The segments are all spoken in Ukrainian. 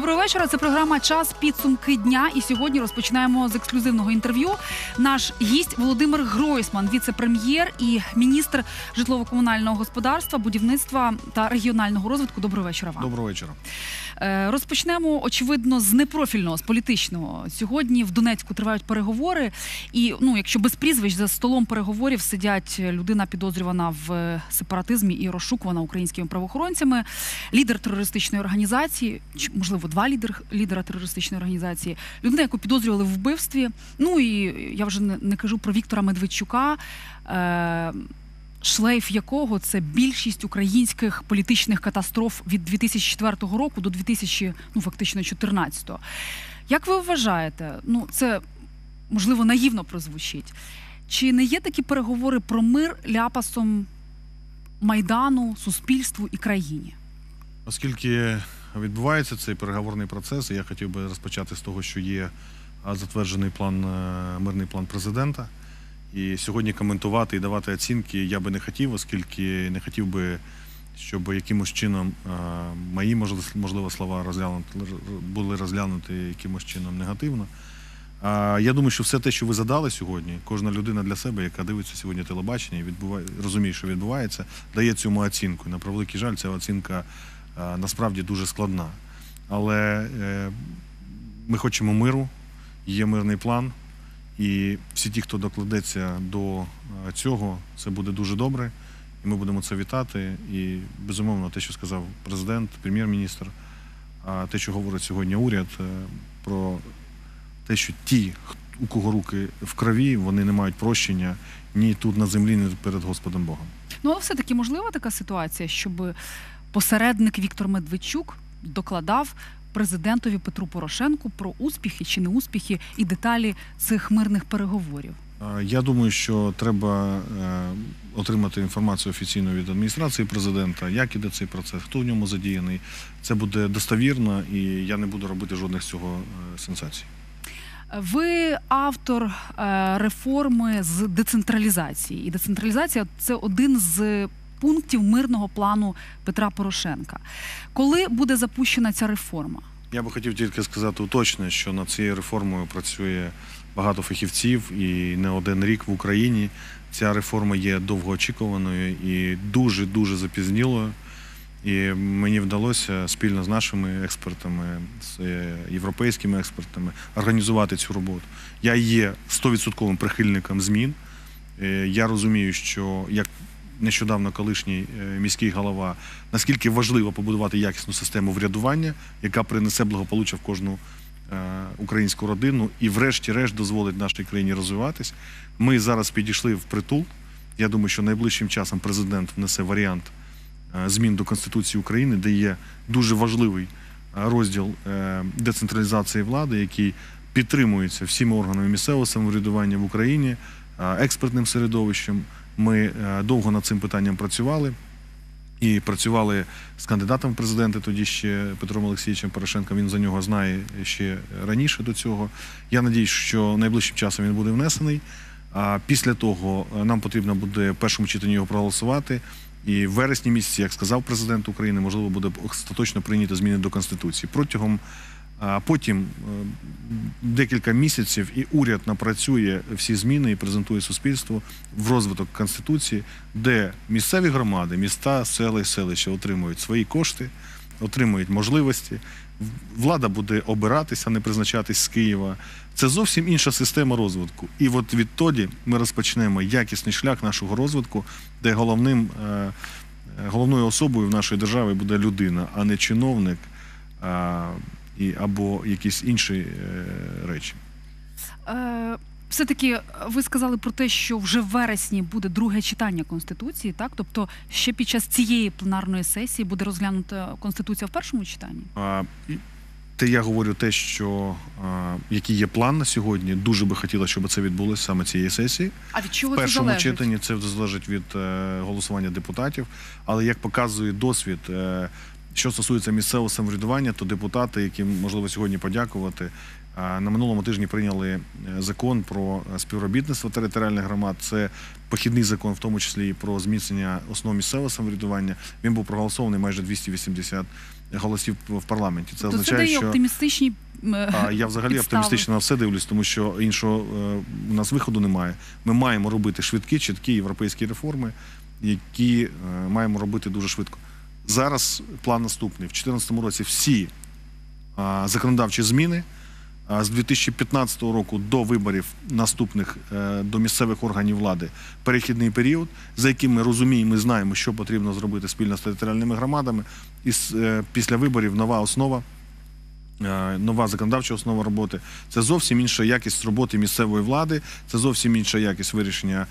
Доброго вечора. Це програма Час підсумки дня. І сьогодні розпочинаємо з ексклюзивного інтерв'ю. Наш гість Володимир Гройсман, віце-прем'єр і міністр житлово-комунального господарства, будівництва та регіонального розвитку. Доброго вечора вам. Доброго вечора. Е, Розпочнемо очевидно з непрофільного, з політичного. Сьогодні в Донецьку тривають переговори, і ну, якщо без прізвищ за столом переговорів сидять людина, підозрювана в сепаратизмі і розшукувана українськими правоохоронцями, лідер терористичної організації, чи можливо два лідер, лідера терористичної організації, людина, яку підозрювали в вбивстві. Ну і я вже не, не кажу про Віктора Медведчука. Е, шлейф якого це більшість українських політичних катастроф від 2004 року до 2000, ну фактично 14. Як ви вважаєте, ну це можливо наївно прозвучить? Чи не є такі переговори про мир ляпасом майдану, суспільству і країні? Оскільки відбувається цей переговорний процес, я хотів би розпочати з того, що є затверджений план, е, мирний план президента. І сьогодні коментувати і давати оцінки я би не хотів, оскільки не хотів би, щоб якимось чином е, мої можливо, слова розглянути були розглянуті якимось чином негативно. Я думаю, що все те, що ви задали сьогодні, кожна людина для себе, яка дивиться сьогодні телебачення і відбуває, розуміє, що відбувається, дає цьому оцінку. На превеликий жаль, ця оцінка насправді дуже складна. Але е, ми хочемо миру, є мирний план, і всі ті, хто докладеться до е, цього, це буде дуже добре. І ми будемо це вітати. І безумовно, те, що сказав президент, прем'єр-міністр, а те, що говорить сьогодні уряд, е, про те, що ті, у кого руки в крові, вони не мають прощення ні тут на землі, ні перед Господом Богом. Ну, але все-таки можлива така ситуація, щоб посередник Віктор Медведчук докладав президентові Петру Порошенку про успіхи чи неуспіхи і деталі цих мирних переговорів. Я думаю, що треба е, отримати інформацію офіційно від адміністрації президента, як іде цей процес, хто в ньому задіяний. Це буде достовірно, і я не буду робити жодних з цього е, сенсацій. Ви автор е, реформи з децентралізації, і децентралізація це один з пунктів мирного плану Петра Порошенка. Коли буде запущена ця реформа? Я би хотів тільки сказати уточне, що над цією реформою працює багато фахівців і не один рік в Україні. Ця реформа є довгоочікуваною і дуже дуже запізнілою. І мені вдалося спільно з нашими експертами, з е, європейськими експертами організувати цю роботу. Я є 100% прихильником змін. Е, Я розумію, що як нещодавно колишній е, міський голова, наскільки важливо побудувати якісну систему врядування, яка принесе благополуччя в кожну е, українську родину і, врешті-решт, дозволить нашій країні розвиватись. Ми зараз підійшли в притул. Я думаю, що найближчим часом президент внесе варіант е, змін до Конституції України, де є дуже важливий розділ децентралізації влади, який підтримується всіма органами місцевого самоврядування в Україні, експертним середовищем. Ми е, довго над цим питанням працювали. І працювали з кандидатом в президенти тоді ще Петром Олексійовичем Порошенком. Він за нього знає ще раніше до цього. Я надіюсь, що найближчим часом він буде внесений. А після того е, нам потрібно буде в першому читанні його проголосувати. І в вересні місяці, як сказав президент України, можливо, буде остаточно прийняти зміни до конституції. Протягом а потім е, декілька місяців і уряд напрацює всі зміни і презентує суспільству в розвиток конституції, де місцеві громади, міста, села і селища отримують свої кошти, отримують можливості. Влада буде обиратися, не призначатись з Києва. Це зовсім інша система розвитку. І от відтоді ми розпочнемо якісний шлях нашого розвитку, де головним, е, головною особою в нашої держави буде людина, а не чиновник. Е, і або якісь інші е, речі. Е, все-таки ви сказали про те, що вже в вересні буде друге читання Конституції, так? Тобто ще під час цієї пленарної сесії буде розглянута Конституція в першому читанні? А, і те я говорю те, що а, який є план на сьогодні, дуже би хотілося, щоб це відбулося саме цієї сесії. А від чого В це першому залежить? читанні це залежить від е, голосування депутатів. Але як показує досвід, е, що стосується місцевого самоврядування, то депутати, яким можливо сьогодні подякувати, на минулому тижні прийняли е, закон про е, співробітництво територіальних громад. Це похідний закон, в тому числі і про зміцнення основ місцевого самоврядування, він був проголосований майже 280 голосів в парламенті. Це То означає, що оптимістичні а я взагалі підстави. оптимістично на все дивлюсь, тому що іншого е, у нас виходу немає. Ми маємо робити швидкі, чіткі європейські реформи, які маємо робити дуже швидко. Зараз план наступний. В 2014 році всі а, законодавчі зміни а, з 2015 року до виборів наступних а, до місцевих органів влади перехідний період, за яким ми розуміємо і знаємо, що потрібно зробити спільно з територіальними громадами. І з, е, після виборів нова основа е, нова законодавча основа роботи. Це зовсім інша якість роботи місцевої влади, це зовсім інша якість вирішення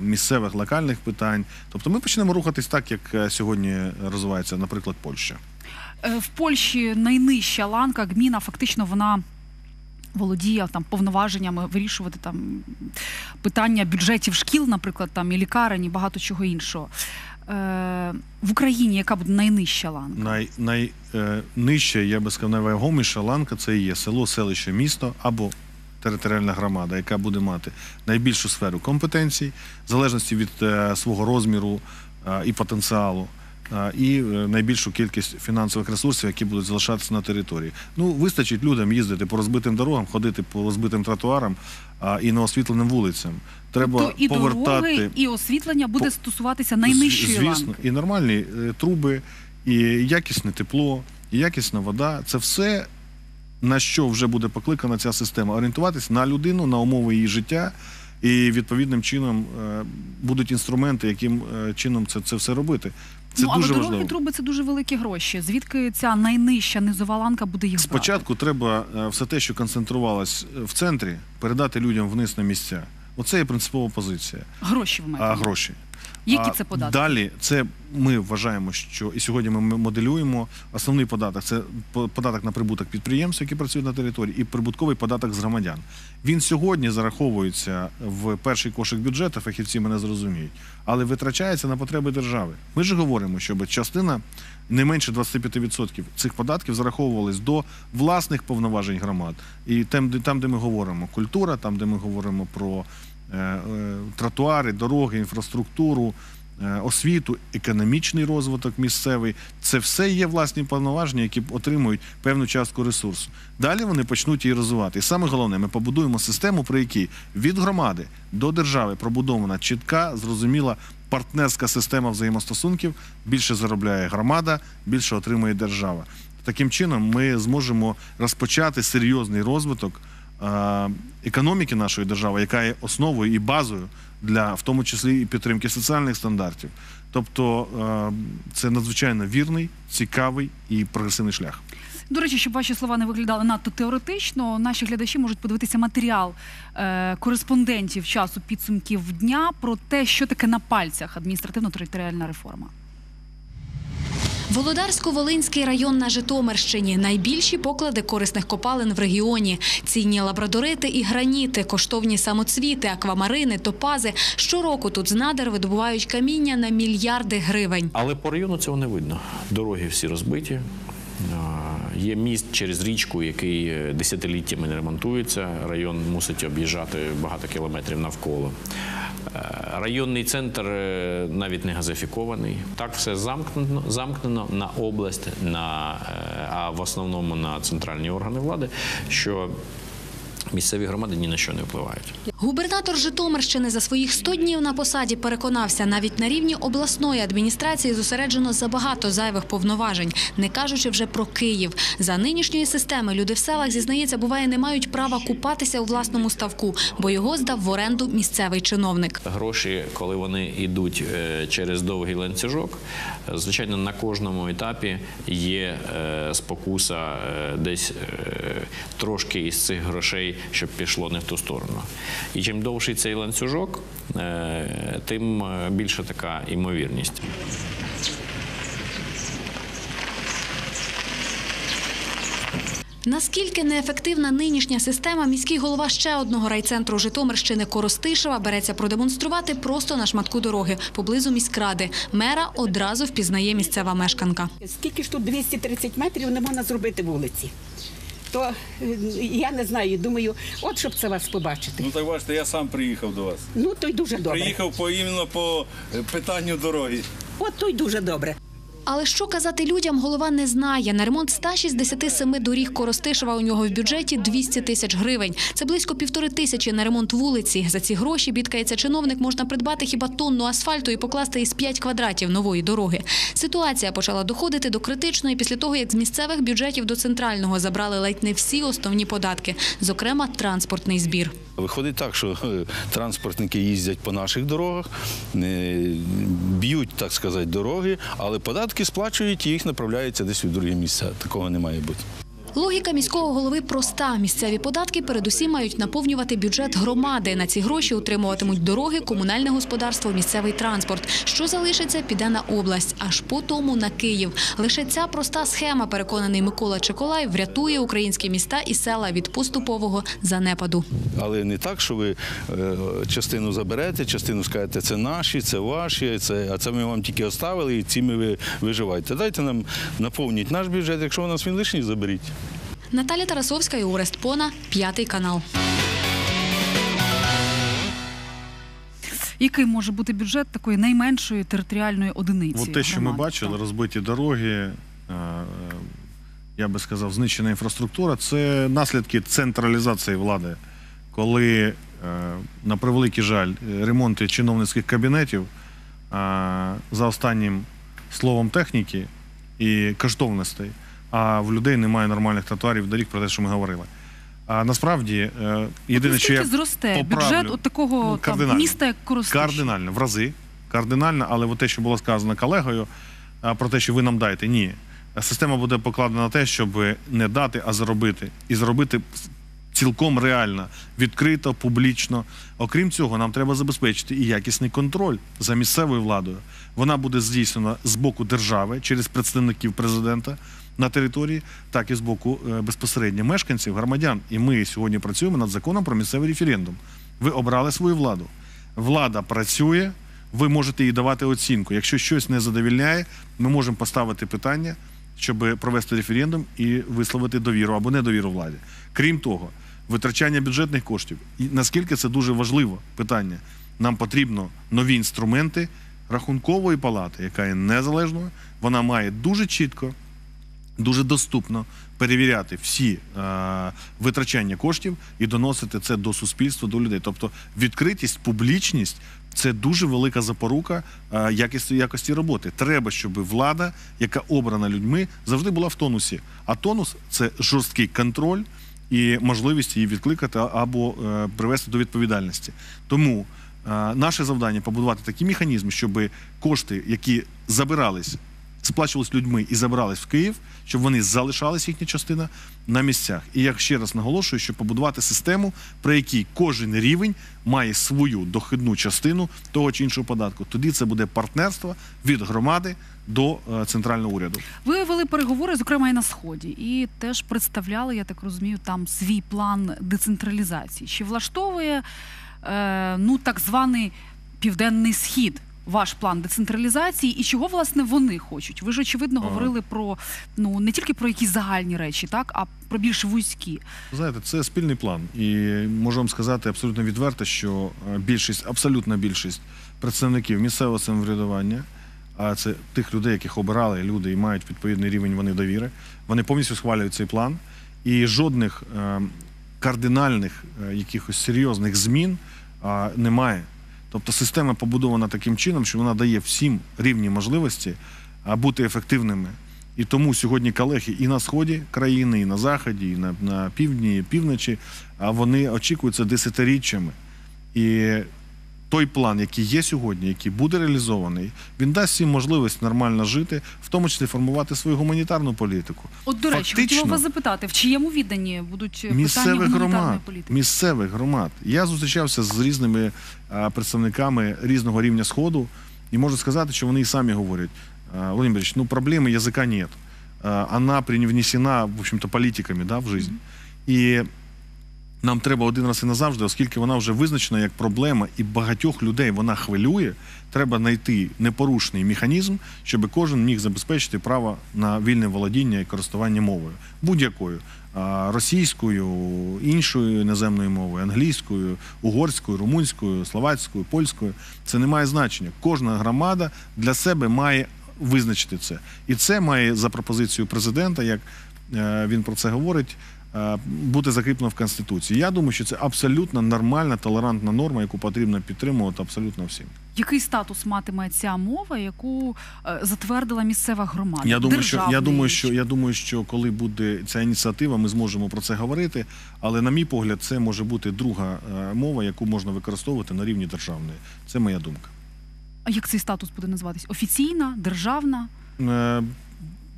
місцевих локальних питань. Тобто ми почнемо рухатись так, як е, сьогодні розвивається, наприклад, Польща. Е, в Польщі найнижча ланка гміна, фактично вона. Володіє там повноваженнями вирішувати там питання бюджетів шкіл, наприклад, там і лікарень, і багато чого іншого. Е, в Україні яка буде найнижча ланка? Най, най, е, я би сказав, найвагоміша ланка це є село, селище, місто або територіальна громада, яка буде мати найбільшу сферу компетенцій, в залежності від е, свого розміру і потенціалу. І е, найбільшу кількість фінансових ресурсів, які будуть залишатися на території. Ну, вистачить людям їздити по розбитим дорогам, ходити по розбитим тротуарам і неосвітленим вулицям. Треба то і повертати дороги, і освітлення буде стосуватися найнижчої Звісно, ланки. і нормальні е, труби, і якісне тепло, і якісна вода це все на що вже буде покликана ця система. Орієнтуватись на людину, на умови її життя, і відповідним чином е, будуть інструменти, яким чином це, це все робити. Це ну, але дуже дороги, важливо. труби це дуже великі гроші. Звідки ця найнижча низова ланка буде їх брати? Спочатку треба е, все те, що концентрувалось в центрі, передати людям вниз на місця. Оце є принципова позиція. Гроші в мене. А гроші. Які це податки? Далі це ми вважаємо, що і сьогодні ми моделюємо основний податок це по- податок на прибуток підприємств, які працюють на території, і прибутковий податок з громадян. Він сьогодні зараховується в перший кошик бюджету, фахівці мене зрозуміють, але витрачається на потреби держави. Ми ж говоримо, щоб частина не менше 25% цих податків зараховувались до власних повноважень громад. І там, де ми говоримо культура, там, де ми говоримо про тротуари, дороги, інфраструктуру, е, освіту, економічний розвиток місцевий. Це все є власні повноваження, які отримують певну частку ресурсу. Далі вони почнуть її розвивати. І саме головне, ми побудуємо систему, при якій від громади до держави пробудована чітка, зрозуміла партнерська система взаємостосунків. Більше заробляє громада, більше отримує держава. Таким чином, ми зможемо розпочати серйозний розвиток е, економіки нашої держави, яка є основою і базою для в тому числі і підтримки соціальних стандартів. Тобто е, це надзвичайно вірний, цікавий і прогресивний шлях. До речі, щоб ваші слова не виглядали надто теоретично, наші глядачі можуть подивитися матеріал е, кореспондентів часу підсумків дня про те, що таке на пальцях адміністративно-територіальна реформа. Володарсько-Волинський район на Житомирщині. Найбільші поклади корисних копалин в регіоні. Цінні лабрадорити і граніти, коштовні самоцвіти, аквамарини, топази. Щороку тут з надр видобувають каміння на мільярди гривень. Але по району цього не видно. Дороги всі розбиті. Є міст через річку, який е, десятиліттями не ремонтується. Район мусить об'їжджати багато кілометрів навколо. Е, Районний центр е, навіть не газифікований. Так все замкнено, замкнено на область, на, е, а в основному на центральні органи влади, що місцеві громади ні на що не впливають. Губернатор Житомирщини за своїх 100 днів на посаді переконався, навіть на рівні обласної адміністрації зосереджено забагато зайвих повноважень, не кажучи вже про Київ. За нинішньої системи люди в селах, зізнається, буває, не мають права купатися у власному ставку, бо його здав в оренду місцевий чиновник. Гроші, коли вони йдуть е, через довгий ланцюжок, звичайно, на кожному етапі є е, спокуса е, десь трошки із цих грошей, щоб пішло не в ту сторону. І чим довший цей ланцюжок, е, тим е, більша така імовірність. Наскільки неефективна нинішня система, міський голова ще одного райцентру Житомирщини Коростишева береться продемонструвати просто на шматку дороги поблизу міськради. Мера одразу впізнає місцева мешканка. Скільки ж тут 230 метрів не можна зробити вулиці? То е, я не знаю. Думаю, от щоб це вас побачити. Ну так бачите, я сам приїхав до вас. Ну то й дуже добре. Приїхав по іменно по е, питанню дороги. От то й дуже добре. Але що казати людям, голова не знає. На ремонт 167 доріг Коростишева у нього в бюджеті 200 тисяч гривень. Це близько півтори тисячі на ремонт вулиці. За ці гроші, бідкається чиновник, можна придбати хіба тонну асфальту і покласти із 5 квадратів нової дороги. Ситуація почала доходити до критичної після того, як з місцевих бюджетів до центрального забрали ледь не всі основні податки, зокрема транспортний збір. Виходить так, що е, транспортники їздять по наших дорогах, е, б'ють, так сказати, дороги, але податки сплачують і їх направляються десь у друге місця. Такого не має бути. Логіка міського голови проста. Місцеві податки передусім мають наповнювати бюджет громади. На ці гроші утримуватимуть дороги, комунальне господарство, місцевий транспорт. Що залишиться, піде на область, аж по тому на Київ. Лише ця проста схема, переконаний Микола Чеколай, врятує українські міста і села від поступового занепаду. Але не так, що ви е, частину заберете, частину скажете, це наші, це ваші, це, а це ми вам тільки оставили і цими ви виживаєте. Дайте нам наповніть наш бюджет, якщо у нас він лишній, заберіть. Наталя Тарасовська і Орест Пона, п'ятий канал. Який може бути бюджет такої найменшої територіальної одиниці? От те, що ми бачили, Так. розбиті дороги, е, е, я би сказав, знищена інфраструктура, це наслідки централізації влади, коли, е, на превеликий жаль, ремонти чиновницьких кабінетів за останнім словом техніки і коштовностей, а в людей немає нормальних тротуарів доріг про те, що ми говорили. А насправді е, єдине, що я зросте поправлю, бюджет от такого там, міста, як Коростиш? Кардинально, в рази. Кардинально, але те, що було сказано колегою, про те, що ви нам даєте, ні. Система буде покладена на те, щоб не дати, а заробити. І зробити цілком реально, відкрито, публічно. Окрім цього, нам треба забезпечити і якісний контроль за місцевою владою. Вона буде здійснена з боку держави через представників президента на території, так і з боку е, безпосередньо мешканців, громадян. І ми сьогодні працюємо над законом про місцевий референдум. Ви обрали свою владу. Влада працює, ви можете їй давати оцінку. Якщо щось не задовільняє, ми можемо поставити питання, щоб провести референдум і висловити довіру або недовіру владі. Крім того, витрачання бюджетних коштів. І наскільки це дуже важливе питання. Нам потрібно нові інструменти рахункової палати, яка є незалежною. Вона має дуже чітко дуже доступно перевіряти всі е, витрачання коштів і доносити це до суспільства, до людей. Тобто відкритість, публічність це дуже велика запорука е, якості, якості роботи. Треба, щоб влада, яка обрана людьми, завжди була в тонусі. А тонус це жорсткий контроль і можливість її відкликати або е, привести до відповідальності. Тому е, наше завдання побудувати такі механізми, щоб кошти, які забирались сплачувались людьми і забирались в Київ, щоб вони залишались їхня частина на місцях. І я ще раз наголошую, що побудувати систему, при якій кожен рівень має свою дохідну частину того чи іншого податку. Тоді це буде партнерство від громади до е, центрального уряду. Ви вели переговори, зокрема і на сході, і теж представляли, я так розумію, там свій план децентралізації. Чи влаштовує е, ну так званий південний схід? Ваш план децентралізації і чого власне вони хочуть? Ви ж очевидно Ага. говорили про ну не тільки про якісь загальні речі, так а про більш вузькі. Знаєте, це спільний план, і можу вам сказати абсолютно відверто, що е, більшість, абсолютна більшість представників місцевого самоврядування, а це тих людей, яких обирали люди і мають відповідний рівень вони довіри, вони повністю схвалюють цей план. І жодних е, кардинальних е, якихось серйозних змін е, немає. Тобто система побудована таким чином, що вона дає всім рівні можливості бути ефективними. І тому сьогодні колеги і на сході країни, і на заході, і на, на півдні, і півночі, а вони очікуються десятиріччями. І той план, який є сьогодні, який буде реалізований, він дасть всім можливість нормально жити, в тому числі формувати свою гуманітарну політику. От до речі, хотіла вас запитати, в чиєму відданні будуть місцевих гуманітарної громад, політики? місцевих громад. Я зустрічався з різними а, представниками різного рівня сходу, і можу сказати, що вони і самі говорять: Владимир Борисович, ну проблемы языка нет. А, Она привнесена, в общем-то, политиками да, в жизнь. И нам треба один раз і назавжди, оскільки вона вже визначена як проблема і багатьох людей вона хвилює. Треба знайти непорушний механізм, щоб кожен міг забезпечити право на вільне володіння і користування мовою будь-якою російською, іншою іноземною мовою, англійською, угорською, румунською, словацькою, польською. Це не має значення. Кожна громада для себе має визначити це, і це має за пропозицією президента, як е, він про це говорить. Е, Бути закріплено в конституції. Я думаю, що це абсолютно нормальна толерантна норма, яку потрібно підтримувати абсолютно всім. Який статус матиме ця мова, яку е, затвердила місцева громада? Я думаю, що я думаю, що я думаю, що коли буде ця ініціатива, ми зможемо про це говорити. Але на мій погляд, це може бути друга е, мова, яку можна використовувати на рівні державної. Це моя думка. А як цей статус буде називатись? Офіційна, державна?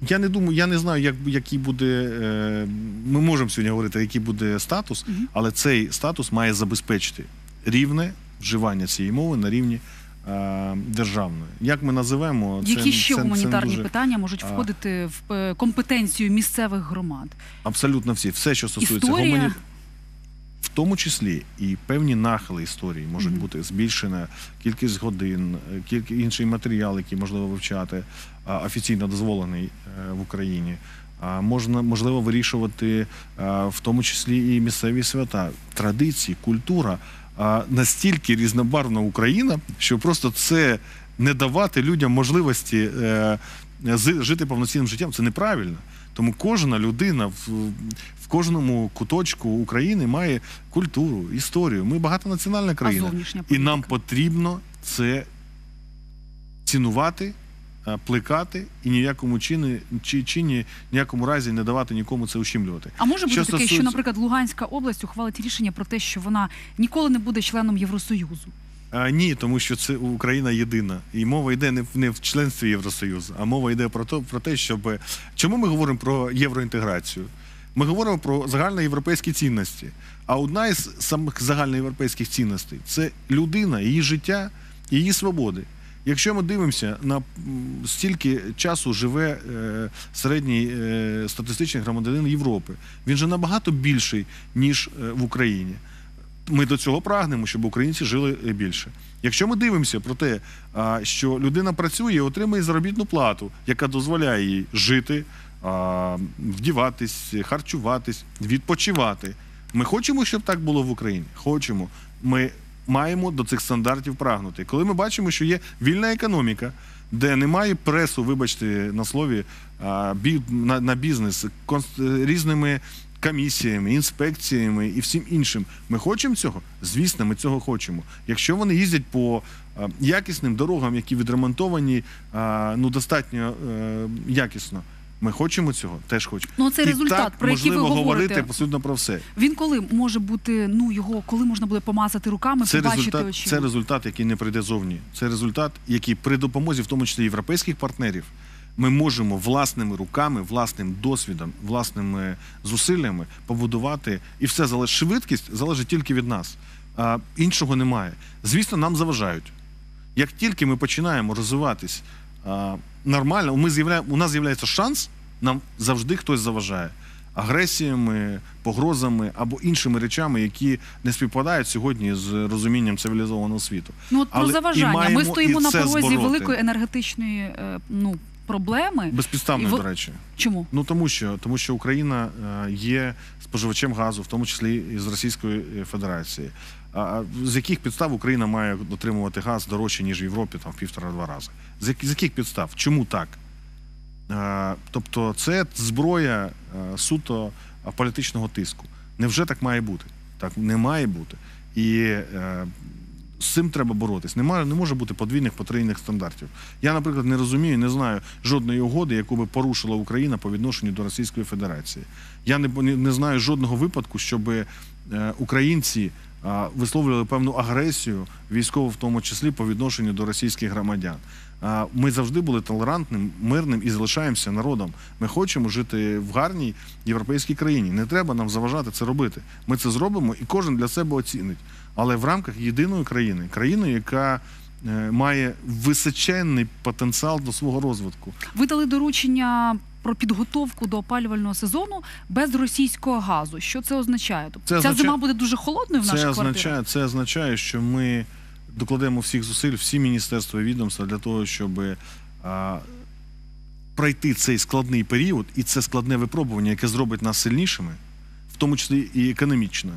Я не думаю, я не знаю, як який буде. е, Ми можемо сьогодні говорити, який буде статус, угу. але цей статус має забезпечити рівне вживання цієї мови на рівні е, державної. Як ми називаємо це, Які ще це- це гуманітарні дуже- питання можуть а. входити в е, компетенцію місцевих громад? Абсолютно всі. Все, що стосується Історія? Тому числі і певні нахили історії можуть бути збільшена кількість годин, е, кількість інший матеріал, який можливо вивчати, а, офіційно дозволений е, в Україні. Можна можливо вирішувати в тому числі і місцеві свята, традиції, культура. Настільки різнобарвна Україна, що просто це не давати людям можливості е, жити повноцінним життям. Це неправильно. Тому кожна людина в, в кожному куточку України має культуру, історію. Ми багатонаціональна країна. І нам потрібно це цінувати, е, плекати і ніякому чини, чи, чині, ніякому разі не давати нікому це ущемлювати. А може бути Що таке, що, наприклад, Луганська область ухвалить рішення про те, що вона ніколи не буде членом Євросоюзу? А, ні, тому що це Україна єдина. І мова йде не в не в членстві Євросоюзу, а мова йде про то, про те, щоб чому ми говоримо про євроінтеграцію? Ми говоримо про загальноєвропейські цінності. А одна із самих загальноєвропейських цінностей це людина, її життя, її свободи. Якщо ми дивимося на стільки часу живе е, середній е, статистичний громадянин Європи, він же набагато більший ніж е, в Україні ми до цього прагнемо, щоб українці жили більше. Якщо ми дивимося про те, що людина працює і отримує заробітну плату, яка дозволяє їй жити, вдіватись, харчуватись, відпочивати. Ми хочемо, щоб так було в Україні. Хочемо. Ми маємо до цих стандартів прагнути. Коли ми бачимо, що є вільна економіка, де немає пресу, вибачте на слові, на, бізнес різними комісіями, інспекціями і всім іншим. Ми хочемо цього? Звісно, ми цього хочемо. Якщо вони їздять по якісним дорогам, які відремонтовані ну достатньо е, якісно. Ми хочемо цього, теж хочемо. Ну, це І результат, так, про який ви можливо говорите. говорити абсолютно про все. Він коли може бути, ну його коли можна буде помазати руками, Це побачити результат, очима? це результат, який не прийде зовні. Це результат, який при допомозі, в тому числі європейських партнерів, ми можемо власними руками, власним досвідом, власними зусиллями побудувати, і все залежить. Швидкість залежить тільки від нас. А, іншого немає. Звісно, нам заважають. Як тільки ми починаємо розвиватись а, нормально, ми з'являє, у нас з'являється шанс, нам завжди хтось заважає. Агресіями, погрозами або іншими речами, які не співпадають сьогодні з розумінням цивілізованого світу. Ну от про Але заважання. маємо Ми стоїмо на порозі збороти. великої енергетичної е, ну, проблеми. Безпідставно, І до речі. Чому? Ну тому що тому що Україна е, є споживачем газу, в тому числі і з Російської Федерації. А з яких підстав Україна має отримувати газ дорожче ніж в Європі, там в півтора-два рази? З, як- з яких підстав? Чому так? Тобто, це зброя е, суто політичного тиску. Невже так має бути? Так не має бути. І е, з цим треба боротись. Немає, не може бути подвійних потрійних стандартів. Я, наприклад, не розумію, не знаю жодної угоди, яку би порушила Україна по відношенню до Російської Федерації. Я не, не, знаю жодного випадку, щоб е, українці висловлювали певну агресію, військову в тому числі по відношенню до російських громадян. Ми завжди були толерантним, мирним і залишаємося народом. Ми хочемо жити в гарній європейській країні. Не треба нам заважати це робити. Ми це зробимо, і кожен для себе оцінить. Але в рамках єдиної країни, країни, яка е, має височенний потенціал до свого розвитку. Ви дали доручення про підготовку до опалювального сезону без російського газу. Що це означає? Тобто Це ця означає- зима буде дуже холодною в Це наших означає, квартирах? це означає, що ми докладемо всіх зусиль, всі міністерства і відомства для того, щоб а, пройти цей складний період і це складне випробування, яке зробить нас сильнішими, в тому числі і економічно.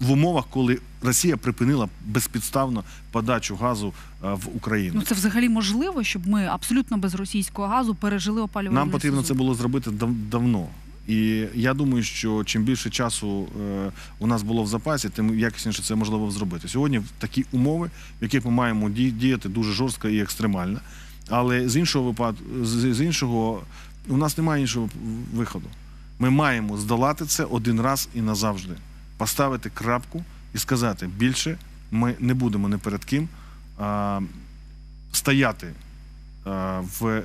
В умовах, коли Росія припинила безпідставно подачу газу а, в Україну. Ну це взагалі можливо, щоб ми абсолютно без російського газу пережили опалювальний Нам потрібно сезон? це було зробити дав- давно. І я думаю, що чим більше часу е, у нас було в запасі, тим якісніше це можливо зробити. Сьогодні в такі умови, в яких ми маємо ді- діяти дуже жорстко і екстремально. Але з іншого випадку, з, з іншого, у нас немає іншого виходу. Ми маємо здолати це один раз і назавжди. Поставити крапку і сказати, більше ми не будемо ні перед ким а, стояти а, в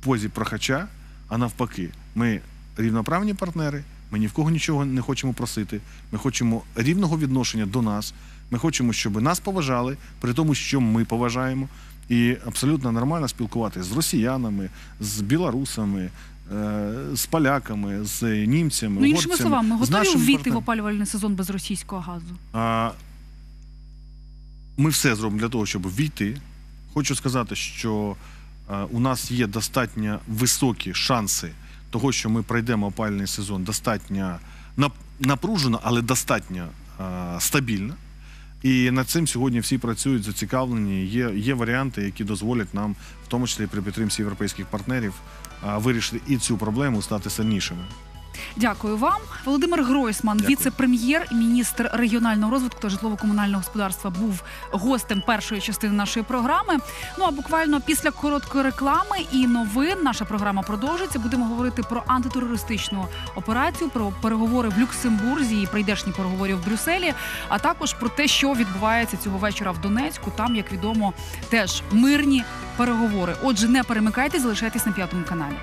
позі прохача, а навпаки, ми рівноправні партнери, ми ні в кого нічого не хочемо просити. Ми хочемо рівного відношення до нас. Ми хочемо, щоб нас поважали, при тому, що ми поважаємо. І абсолютно нормально спілкуватися з росіянами, з білорусами, з поляками, з німцями. Ну, іншими словами, ми з готові ввійти в опалювальний сезон без російського газу. А, Ми все зробимо для того, щоб війти. Хочу сказати, що а, у нас є достатньо високі шанси того, що ми пройдемо опальний сезон достатньо нап- напружено, але достатньо а, стабільно. І над цим сьогодні всі працюють зацікавлені. Є, є варіанти, які дозволять нам, в тому числі при підтримці європейських партнерів, вирішити і цю проблему, стати сильнішими. Дякую вам. Володимир Гройсман, віце-прем'єр і міністр регіонального розвитку та житлово-комунального господарства, був гостем першої частини нашої програми. Ну а буквально після короткої реклами і новин наша програма продовжиться. Будемо говорити про антитерористичну операцію, про переговори в Люксембурзі і прийдешні переговори в Брюсселі, а також про те, що відбувається цього вечора в Донецьку. Там, як відомо, теж мирні переговори. Отже, не перемикайтесь, залишайтесь на п'ятому каналі.